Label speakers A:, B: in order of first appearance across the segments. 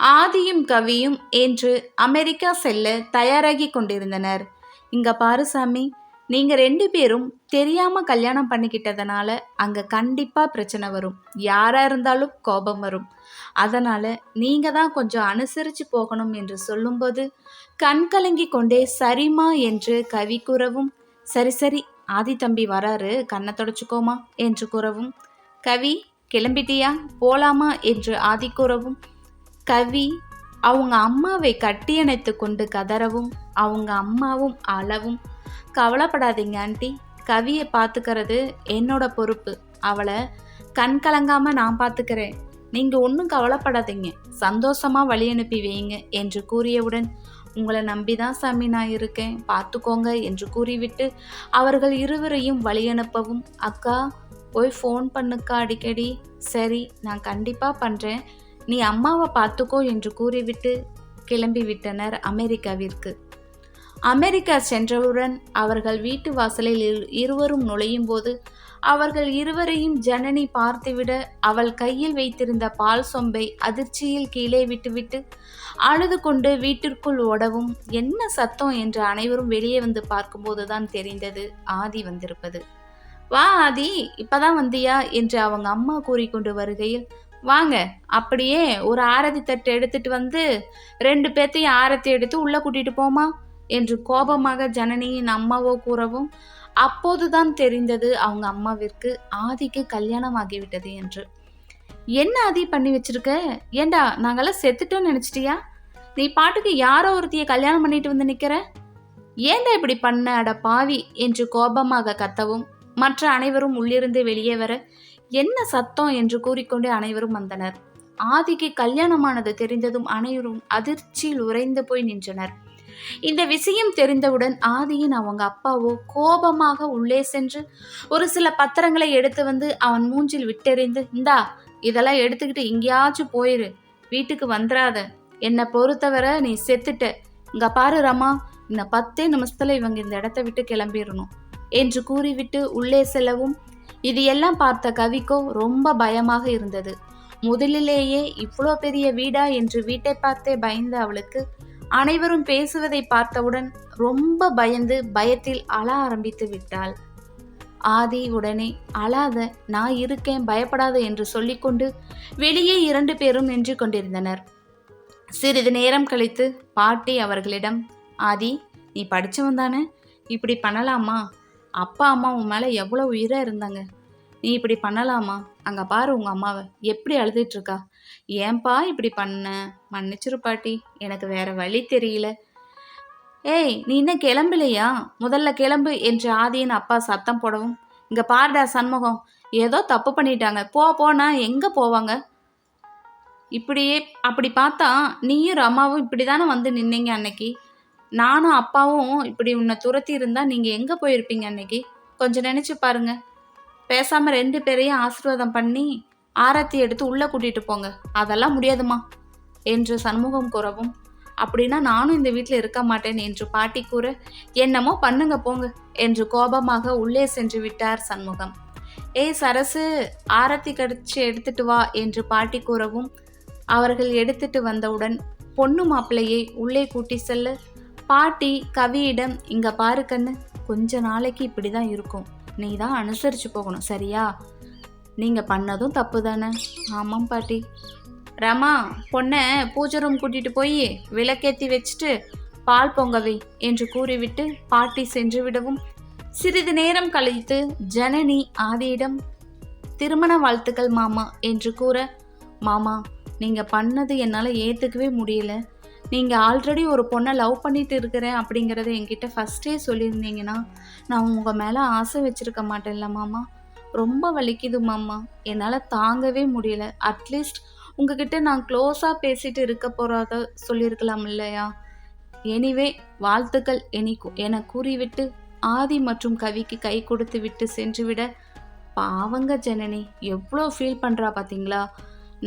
A: ஆதியும் கவியும் என்று அமெரிக்கா செல்ல தயாராகி கொண்டிருந்தனர். இங்க பாரு சாமி நீங்க ரெண்டு பேரும் தெரியாம கல்யாணம் பண்ணிக்கிட்டதுனால அங்க கண்டிப்பா பிரச்சனை வரும். யாரா இருந்தாலும் கோபம் வரும். அதனால நீங்க தான் கொஞ்சம் அனுசரிச்சு போகணும் என்று சொல்லும்போது கண் கலங்கி கொண்டே சரிமா என்று கவி கூறவும் சரி சரி ஆதி தம்பி வராரு கண்ணை தொடச்சுக்கோமா என்று கூறவும் கவி கிளம்பிட்டியா? போலாமா? என்று ஆதி கூறவும் கவி அவங்க அம்மாவை கட்டியணைத்து கொண்டு கதறவும் அவங்க அம்மாவும் அளவும் கவலைப்படாதீங்க ஆண்டி. கவியை பார்த்துக்கிறது என்னோட பொறுப்பு. அவளை கண் கலங்காம நான் பார்த்துக்கிறேன். நீங்க ஒன்றும் கவலைப்படாதீங்க. சந்தோஷமா வழி அனுப்பி வைங்க என்று கூறியவுடன் உங்களை நம்பி தான் சாமி நான் இருக்கேன். பார்த்துக்கோங்க என்று கூறிவிட்டு அவர்கள் இருவரையும் வழி அனுப்பவும் அக்கா போய் ஃபோன் பண்ணுக்கா அடிக்கடி. சரி நான் கண்டிப்பாக பண்ணுறேன் நீ அம்மாவை பார்த்துக்கோ என்று கூறிவிட்டு கிளம்பி விட்டனர் அமெரிக்காவிற்கு. அமெரிக்கா சென்றவுடன் அவர்கள் வீட்டு வாசலில் இரு- இருவரும் நுழையும் போது அவர்கள் இருவரையும் ஜனனி பார்த்துவிட அவள் கையில் வைத்திருந்த பால் சொம்பை அதிர்ச்சியில் கீழே விட்டுவிட்டு அழுது கொண்டு வீட்டிற்குள் ஓடவும் என்ன சத்தம்? என்று அனைவரும் வெளியே வந்து பார்க்கும்போதுதான் தெரிந்தது ஆதி வந்திருப்பது. வா ஆதி இப்பதான் வந்தியா? என்று அவங்க அம்மா கூறிக்கொண்டு வருகையில் வாங்க. அப்படியே ஒரு ஆரதி தட்டு எடுத்துட்டு வந்து ரெண்டு பேர்த்தையும் ஆரத்தி எடுத்து உள்ள கூட்டிட்டு போமா என்று கோபமாக ஜனனியின் அம்மாவோ கூறவும் அப்போதுதான் தெரிந்தது அவங்க அம்மாவிற்கு ஆதிக்கு கல்யாணம் ஆகிவிட்டது என்று. என்ன ஆதி பண்ணி வச்சிருக்க? ஏண்டா நாங்கெல்லாம் செத்துட்டோம்னு நினைச்சிட்டியா? நீ பாட்டுக்கு யாரோ ஒருத்திய கல்யாணம் பண்ணிட்டு வந்து நிக்கிற? ஏண்டா இப்படி பண்ண அட பாவி என்று கோபமாக கத்தவும் மற்ற அனைவரும் உள்ளிருந்து வெளியே வர என்ன சத்தம் என்று கூறிக்கொண்டே அனைவரும் வந்தனர். ஆதிக்கு கல்யாணமானது தெரிந்ததும் அனைவரும் அதிர்ச்சியில் உறைந்து போய் நின்றனர். இந்த விஷயம் தெரிந்தவுடன் ஆதியின் அவங்க அப்பாவோ கோபமாக உள்ளே சென்று ஒரு சில பத்திரங்களை எடுத்து வந்து அவன் மூஞ்சில் விட்டெறிந்து இந்தா இதெல்லாம் எடுத்துக்கிட்டு எங்கேயாச்சும் போயிரு. வீட்டுக்கு வந்துடாத என்னை பொறுத்தவரை நீ செத்துட்ட. இங்க பாரு ரமா இந்த பத்தே நிமிஷத்துல இவங்க இந்த இடத்த விட்டு கிளம்பிடணும் என்று கூறிவிட்டு உள்ளே செல்லவும் இது எல்லாம் பார்த்த கவிக்கோ ரொம்ப பயமாக இருந்தது. முதலிலேயே இவ்வளோ பெரிய வீடா? என்று வீட்டை பார்த்தே பயந்த அவளுக்கு அனைவரும் பேசுவதை பார்த்தவுடன் ரொம்ப பயந்து பயத்தில் அழ ஆரம்பித்து விட்டாள். ஆதி உடனே அழாத நான் இருக்கேன் பயப்படாத என்று சொல்லிக்கொண்டு வெளியே இரண்டு பேரும் நின்று கொண்டிருந்தனர். சிறிது நேரம் கழித்து பாட்டி அவர்களிடம் ஆதி நீ படிச்சவன் தானே? இப்படி பண்ணலாமா? அப்பா அம்மா உன் மேலே எவ்வளோ உயிராக இருந்தாங்க? நீ இப்படி பண்ணலாமா? அங்கே பாரு உங்கள் அம்மாவை. எப்படி அழுதுட்டு இருக்கா? ஏன்பா இப்படி பண்ண? மன்னிச்சிரு பாட்டி. எனக்கு வேற வழி தெரியல. ஏய் நீ இன்னும் கிளம்பலையா? முதல்ல கிளம்பு என்று ஆதியின் அப்பா சத்தம் போடவும். இங்கே பாருடா சண்முகம். ஏதோ தப்பு பண்ணிட்டாங்க. போ போனா எங்கே போவாங்க? இப்படியே அப்படி பார்த்தா நீயும் ரமாவும் இப்படி தானே வந்து நின்னீங்க அன்னைக்கு? நானும் அப்பாவும் இப்படி உன்னை துரத்தி இருந்தா நீங்கள் எங்கே போயிருப்பீங்க அன்னைக்கு? கொஞ்சம் நினச்சி பாருங்க. பேசாமல் ரெண்டு பேரையும் ஆசீர்வாதம் பண்ணி ஆரத்தி எடுத்து உள்ளே கூட்டிகிட்டு போங்க. அதெல்லாம் முடியாதுமா என்று சண்முகம் கூறவும். அப்படின்னா நானும் இந்த வீட்டில் இருக்க மாட்டேன் என்று பாட்டி கூற என்னமோ பண்ணுங்க போங்க என்று கோபமாக உள்ளே சென்று விட்டார் சண்முகம். ஏய் சரசு ஆரத்தி கடிச்சு எடுத்துட்டு வா என்று பாட்டி கூறவும். அவர்கள் எடுத்துட்டு வந்தவுடன் பொண்ணு மாப்பிள்ளையை உள்ளே கூட்டி செல்ல பாட்டி கவியிடம் இங்க பாரு கண்ணு கொஞ்ச நாளைக்கு இப்படி தான் இருக்கும். நீ தான் அனுசரிச்சு போகணும் சரியா? நீங்க பண்ணதும் தப்பு தானே ஆமாம் பாட்டி. ரமா பொண்ணை பூஜை ரூம் கூட்டிட்டு போய் விளக்கேத்தி வச்சுட்டு பால் பொங்கவை என்று கூறிவிட்டு பாட்டி சென்று விடவும் சிறிது நேரம் கழித்து ஜனனி ஆதியிடம் திருமண வாழ்த்துக்கள் மாமா என்று கூற மாமா நீங்க பண்ணது என்னால் ஏத்துக்கவே முடியல. நீங்கள் ஆல்ரெடி ஒரு பொண்ணை லவ் பண்ணிட்டு இருக்கிறேன் அப்படிங்கிறத என்கிட்ட ஃபஸ்ட்டே சொல்லியிருந்தீங்கன்னா நான் உங்கள் மேலே ஆசை வச்சுருக்க மாட்டேன்ல மாமா. ரொம்ப வலிக்குது மாமா. என்னால் தாங்கவே முடியல. அட்லீஸ்ட் உங்ககிட்ட நான் க்ளோஸாக பேசிட்டு இருக்க போகிறத சொல்லியிருக்கலாம் இல்லையா? எனிவே வாழ்த்துக்கள். எனி என கூறிவிட்டு ஆதி மற்றும் கவிக்கு கை கொடுத்து விட்டு சென்றுவிட பாவங்க ஜனனி. எவ்வளோ ஃபீல் பண்ணுறா பார்த்தீங்களா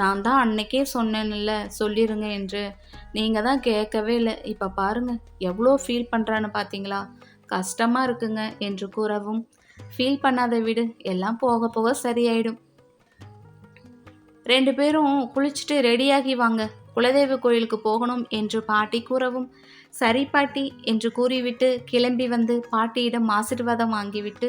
A: நான் தான் அன்னைக்கே சொன்னேன்ல சொல்லிடுங்க என்று. நீங்கள் தான் கேட்கவே இல்லை. இப்போ பாருங்கள் எவ்வளோ ஃபீல் பண்ணுறான்னு பார்த்தீங்களா கஷ்டமாக இருக்குங்க என்று கூறவும் ஃபீல் பண்ணாத விடு எல்லாம் போக போக சரியாயிடும். ரெண்டு பேரும் குளிச்சுட்டு ரெடியாகி வாங்க குலதெய்வ கோயிலுக்கு போகணும் என்று பாட்டி கூறவும் சரி பாட்டி என்று கூறிவிட்டு கிளம்பி வந்து பாட்டியிடம் ஆசீர்வாதம் வாங்கிவிட்டு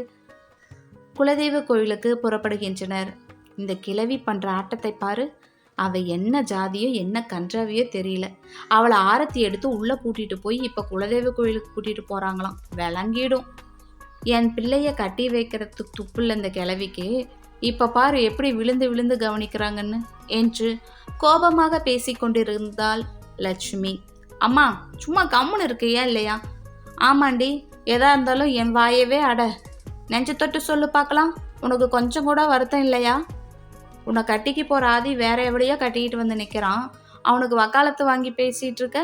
A: குலதெய்வ கோயிலுக்கு புறப்படுகின்றனர். இந்த கிழவி பண்ற ஆட்டத்தை பாரு. அவ என்ன ஜாதியோ என்ன கன்றாவியோ தெரியல. அவளை ஆரத்தி எடுத்து உள்ள கூட்டிட்டு போய் இப்ப குலதெய்வ கோயிலுக்கு கூட்டிட்டு போறாங்களாம். விளங்கிடும். என் பிள்ளைய கட்டி வைக்கிறதுக்கு துப்புல இந்த கிழவிக்கு இப்ப பாரு எப்படி விழுந்து விழுந்து கவனிக்கிறாங்கன்னு. என்று கோபமாக பேசிக்கொண்டிருந்தாள் லட்சுமி. அம்மா சும்மா கம்முன்னு இருக்கியா இல்லையா? ஆமாண்டி எதா இருந்தாலும் என் வாயவே அட. நெஞ்ச தொட்டு சொல்லு பார்க்கலாம். உனக்கு கொஞ்சம் கூட வருத்தம் இல்லையா? உன்னை கட்டிக்கு போகிற ஆதி வேற எவடையோ கட்டிக்கிட்டு வந்து நிற்கிறான் அவனுக்கு வக்காலத்து வாங்கி பேசிகிட்டு இருக்க?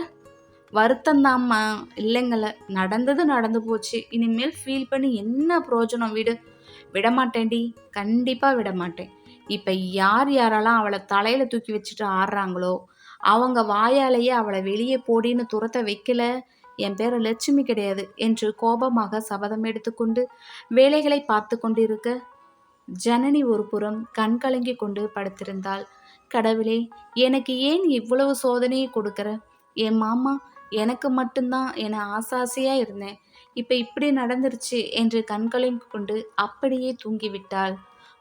A: வருத்தம் தாம்மா இல்லைங்கள நடந்தது நடந்து போச்சு. இனிமேல் ஃபீல் பண்ணி என்ன பிரயோஜனம் விடு. விடமாட்டேன்டி. கண்டிப்பாக விட மாட்டேன் இப்போ யார் யாரெல்லாம் அவளை தலையில் தூக்கி வச்சுட்டு ஆடுறாங்களோ அவங்க வாயாலேயே அவளை வெளியே போடின்னு துரத்த வைக்கல. என் பேர் லட்சுமி கிடையாது என்று கோபமாக சபதம் எடுத்துக்கொண்டு வேலைகளை பார்த்து கொண்டிருக்க ஜனனி ஒரு புறம் கண் கலங்கி கொண்டு படுத்திருந்தாள். கடவுளே எனக்கு ஏன் இவ்வளவு சோதனையை கொடுக்குற? என் மாமா எனக்கு மட்டும்தான் என ஆசாசியா இருந்தேன். இப்ப இப்படி நடந்துருச்சு என்று கண்களையும் கொண்டு அப்படியே தூங்கிவிட்டாள்.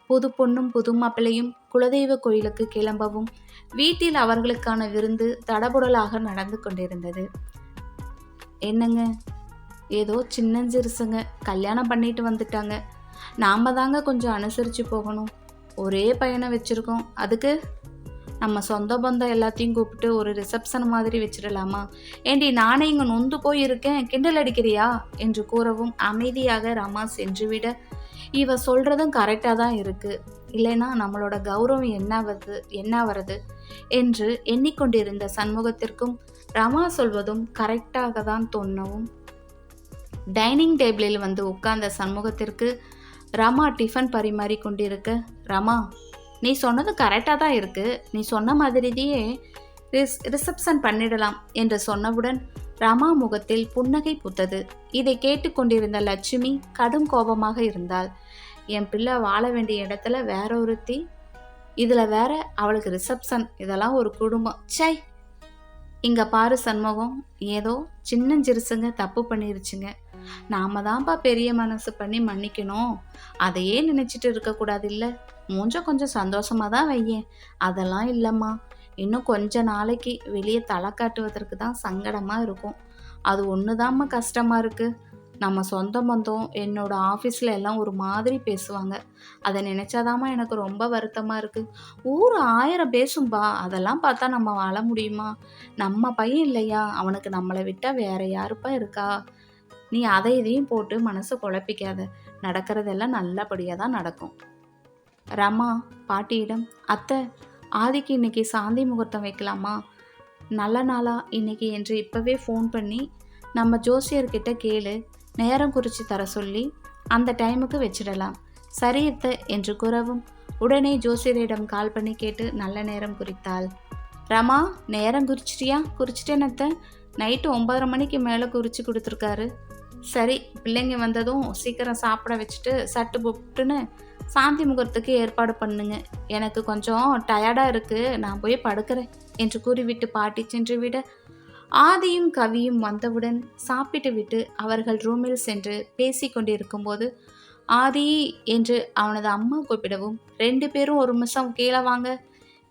A: புது பொண்ணும் புது மாப்பிள்ளையும் குலதெய்வ கோயிலுக்கு கிளம்பவும் வீட்டில் அவர்களுக்கான விருந்து தடபுடலாக நடந்து கொண்டிருந்தது. என்னங்க? ஏதோ சின்னஞ்சிறுசுங்க. கல்யாணம் பண்ணிட்டு வந்துட்டாங்க. நாம் தாங்க கொஞ்சம் அனுசரித்து போகணும். ஒரே பையனை வச்சுருக்கோம். அதுக்கு நம்ம சொந்த பந்தம் எல்லாத்தையும் கூப்பிட்டு ஒரு ரிசப்ஷன் மாதிரி வச்சிடலாமா? ஏண்டி நானே இங்கே நொந்து போய் இருக்கேன் கிண்டல் அடிக்கிறியா? என்று கூறவும் அமைதியாக ரமா சென்றுவிட இவ சொல்கிறதும் கரெக்டாக தான் இருக்குது இல்லைன்னா நம்மளோட கௌரவம் என்ன வருது என்ன வருது என்று எண்ணிக்கொண்டிருந்த சண்முகத்திற்கும் ரமா சொல்வதும் கரெக்டாக தான் தோணவும். டைனிங் டேபிளில் வந்து உட்கார்ந்த சண்முகத்திற்கு ரமா டிஃபன் பரிமாறி கொண்டிருக்க ரமா நீ சொன்னது கரெக்டாக தான் இருக்கு. நீ சொன்ன மாதிரியே ரிஸ் ரிசப்ஷன் பண்ணிடலாம் என்று சொன்னவுடன் ரமா முகத்தில் புன்னகை புத்தது. இதை கேட்டுக்கொண்டிருந்த லட்சுமி கடும் கோபமாக இருந்தாள். என் பிள்ளை வாழ வேண்டிய இடத்துல வேற ஒருத்தி இதில் வேற அவளுக்கு ரிசப்ஷன் இதெல்லாம் ஒரு குடும்பம். சை இங்கே பாரு சண்முகம் ஏதோ சின்னஞ்சிறுசுங்க தப்பு பண்ணிருச்சுங்க. நாம தான்ப்பா பெரிய மனசு பண்ணி மன்னிக்கணும். அதையே நினைச்சிட்டு இருக்கக்கூடாது இல்ல மூஞ்ச கொஞ்சம் சந்தோஷமா தான் வையேன். அதெல்லாம் இல்லைம்மா. இன்னும் கொஞ்ச நாளைக்கு வெளியே தலை காட்டுவதற்கு தான் சங்கடமா இருக்கும். அது ஒண்ணுதாம்மா கஷ்டமா இருக்கு. நம்ம சொந்த பந்தம் என்னோட ஆஃபீஸில் எல்லாம் ஒரு மாதிரி பேசுவாங்க. அதை நினச்சாதாம்மா எனக்கு ரொம்ப வருத்தமாக இருக்குது ஊர் ஆயிரம் பேசும்பா. அதெல்லாம் பார்த்தா நம்ம வாழ முடியுமா? நம்ம பையன் இல்லையா? அவனுக்கு நம்மளை விட்டால் வேற யாருப்பா இருக்கா? நீ அதை இதையும் போட்டு மனசை குழப்பிக்காத. நடக்கிறதெல்லாம் நல்லபடியாக தான் நடக்கும். ரமா பாட்டியிடம் அத்தை ஆதிக்கு இன்னைக்கு சாந்தி முகூர்த்தம் வைக்கலாமா? நல்ல நாளா இன்னைக்கு என்று இப்போவே ஃபோன் பண்ணி நம்ம ஜோசியர்கிட்ட கேளு. நேரம் குறித்து தர சொல்லி அந்த டைமுக்கு வச்சிடலாம். சரி அத்தை என்று கூறவும் உடனே ஜோசியரிடம் கால் பண்ணி கேட்டு நல்ல நேரம் குறித்தாள். ரமா நேரம் குறிச்சிட்டியா? குறிச்சிட்டேனத்த நைட்டு ஒன்பதரை மணிக்கு மேலே குறித்து கொடுத்துருக்காரு. சரி பிள்ளைங்க வந்ததும் சீக்கிரம் சாப்பிட வச்சுட்டு சட்டு புட்டுன்னு சாந்தி முகூர்த்துக்கு ஏற்பாடு பண்ணுங்க. எனக்கு கொஞ்சம் டயர்டாக இருக்குது நான் போய் படுக்கிறேன் என்று கூறிவிட்டு பாட்டி சென்று விட ஆதியும் கவியும் வந்தவுடன் சாப்பிட்டு விட்டு அவர்கள் ரூமில் சென்று பேசி கொண்டிருக்கும்போது ஆதி என்று அவனது அம்மா கூப்பிடவும் ரெண்டு பேரும் ஒரு நிமிஷம் கீழே வாங்க.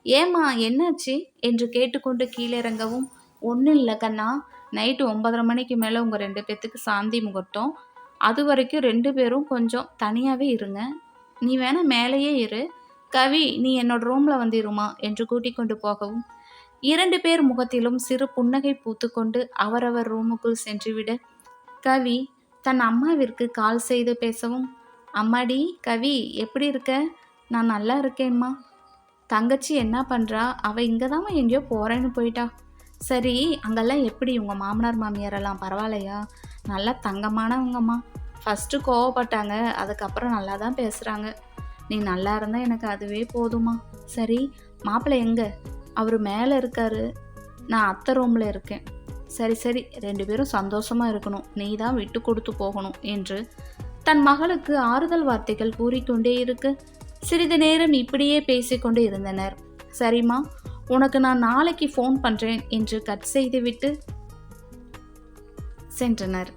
A: ஏம்மா என்னாச்சு? என்று கேட்டுக்கொண்டு கீழே இறங்கவும் ஒன்றும் இல்லை கண்ணா. நைட்டு ஒன்பதரை மணிக்கு மேலே உங்கள் ரெண்டு பேர்த்துக்கு சாந்தி முகூர்த்தம். அது வரைக்கும் ரெண்டு பேரும் கொஞ்சம் தனியாகவே இருங்க. நீ வேணால் மேலேயே இரு. கவி நீ என்னோட ரூமில் வந்துடுமா என்று கூட்டிக் கொண்டு போகவும். இரண்டு பேர் முகத்திலும் சிறு புன்னகை பூத்துக்கொண்டு அவரவர் ரூமுக்குள் சென்றுவிட கவி தன் அம்மாவிற்கு கால் செய்து பேசவும் அம்மாடி கவி எப்படி இருக்க? நான் நல்லா இருக்கேன்மா. தங்கச்சி என்ன பண்ணுறா அவள் இங்கே தான் எங்கேயோ போகிறேன்னு போயிட்டா. சரி அங்கெல்லாம் எப்படி உங்கள் மாமனார் மாமியாரெல்லாம் பரவாயில்லையா? நல்லா தங்கமானவங்கம்மா. ஃபஸ்ட்டு கோவப்பட்டாங்க அதுக்கப்புறம் நல்லா தான் பேசுகிறாங்க நீ நல்லா இருந்தால் எனக்கு அதுவே போதுமா சரி மாப்பிள்ளை எங்கே? அவர் மேலே இருக்காரு. நான் அத்தை ரூமில் இருக்கேன். சரி சரி ரெண்டு பேரும் சந்தோஷமாக இருக்கணும். நீ தான் விட்டு கொடுத்து போகணும் என்று தன் மகளுக்கு ஆறுதல் வார்த்தைகள் கூறிக்கொண்டே இருக்கு. சிறிது நேரம் இப்படியே பேசிக்கொண்டு இருந்தனர். சரிம்மா உனக்கு நான் நாளைக்கு ஃபோன் பண்ணுறேன் என்று கட் செய்துவிட்டு சென்றனர்.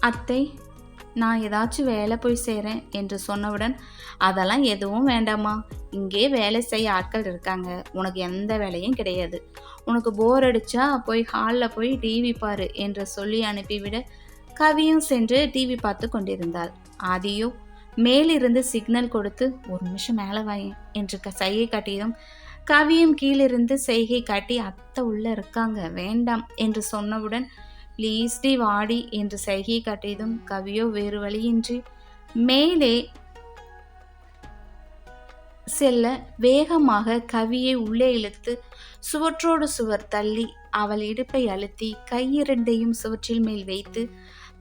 A: அத்தை நான் ஏதாச்சும் வேலை போய் சேரேன் என்று சொன்னவுடன் அதெல்லாம் எதுவும் வேண்டாமா இங்கே வேலை செய்ய ஆட்கள் இருக்காங்க. உனக்கு எந்த வேலையும் கிடையாது. உனக்கு போர் அடிச்சா போய் ஹாலில் போய் டிவி பாரு என்று சொல்லி அனுப்பிவிட கவியும் சென்று டிவி பார்த்து கொண்டிருந்தாள். ஆதியோ மேலிருந்து சிக்னல் கொடுத்து ஒரு நிமிஷம் மேலே வாயேன் என்று க- சைகை காட்டியதும் கவியும் கீழிருந்து செய்கை காட்டி அத்தை உள்ள இருக்காங்க வேண்டாம் என்று சொன்னவுடன் ப்ளீஸ் டி வாடி என்று சைகை காட்டியதும் கவியோ வேறு வழியின்றி மேலே செல்ல வேகமாக கவியை உள்ளே இழுத்து சுவற்றோடு சுவர் தள்ளி அவள் இடுப்பை அழுத்தி கையிரண்டையும் சுவற்றில் மேல் வைத்து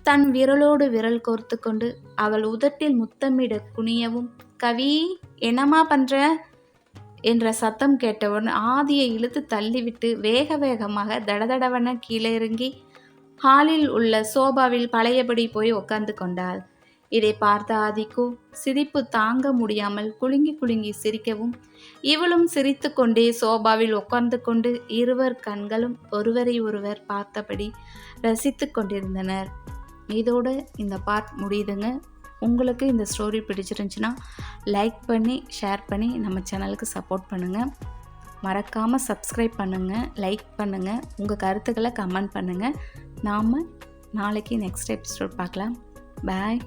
A: தன் விரலோடு விரல் கோர்த்து கொண்டு அவள் உதட்டில் முத்தமிட குனியவும் கவி என்னம்மா பண்ற? என்ற சத்தம் கேட்டவுடன் ஆதியை இழுத்து தள்ளிவிட்டு வேக வேகமாக தடதடவன கீழே இறங்கி ஹாலில் உள்ள சோபாவில் பழையபடி போய் உட்கார்ந்து கொண்டாள். இதை பார்த்த ஆதிக்கு சிரிப்பு தாங்க முடியாமல் குலுங்கி குலுங்கி சிரிக்கவும் இவளும் சிரித்துக்கொண்டே சோபாவில் உட்கார்ந்து கொண்டு இருவர் கண்களும் ஒருவரை ஒருவர் பார்த்தபடி ரசித்து கொண்டிருந்தனர். இதோடு இந்த பார்ட் முடியுதுங்க. உங்களுக்கு இந்த ஸ்டோரி பிடிச்சிருந்துச்சுன்னா லைக் பண்ணி ஷேர் பண்ணி நம்ம சேனலுக்கு சப்போர்ட் பண்ணுங்கள் மறக்காமல் சப்ஸ்கிரைப் பண்ணுங்கள் லைக் பண்ணுங்கள் உங்கள் கருத்துக்களை கமெண்ட் பண்ணுங்கள் நாம் நாளைக்கு நெக்ஸ்ட் எபிசோட் பார்க்கலாம். பாய்